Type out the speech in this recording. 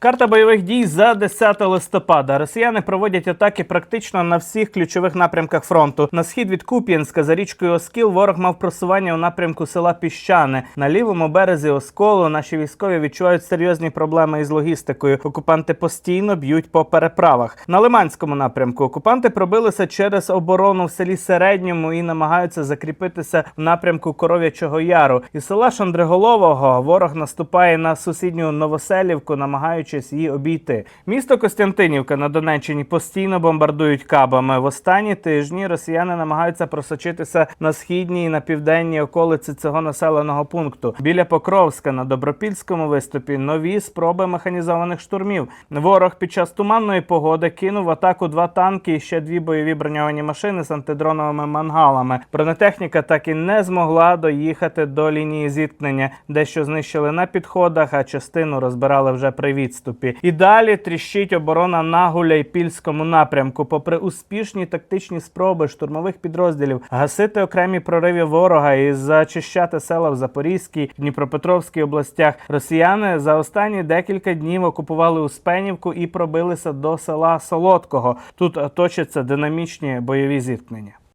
Карта бойових дій за 10 листопада. Росіяни проводять атаки практично на всіх ключових напрямках фронту. На схід від Куп'янська за річкою Оскіл ворог мав просування у напрямку села Піщане. На лівому березі Осколу наші військові відчувають серйозні проблеми із логістикою. Окупанти постійно б'ють по переправах. На Лиманському напрямку окупанти пробилися через оборону в селі Середньому і намагаються закріпитися в напрямку Коров'ячого Яру. Із села Шандриголового ворог наступає на сусідню Новоселівку, намагаючись її обійти. Місто Костянтинівка на Донеччині постійно бомбардують кабами. В останні тижні росіяни намагаються просочитися на східні і на південні околиці цього населеного пункту. Біля Покровська на Добропільському виступі нові спроби механізованих штурмів. Ворог під час туманної погоди кинув в атаку два танки і ще дві бойові броньовані машини з антидроновими мангалами. Бронетехніка так і не змогла доїхати до лінії зіткнення, дещо знищили на підходах, а частину розбирали вже при відступі. І далі тріщить оборона на Гуляйпільському напрямку. Попри успішні тактичні спроби штурмових підрозділів гасити окремі прориви ворога і зачищати села в Запорізькій, Дніпропетровській областях, росіяни за останні декілька днів окупували Успенівку і пробилися до села Солодкого. Тут точаться динамічні бойові зіткнення.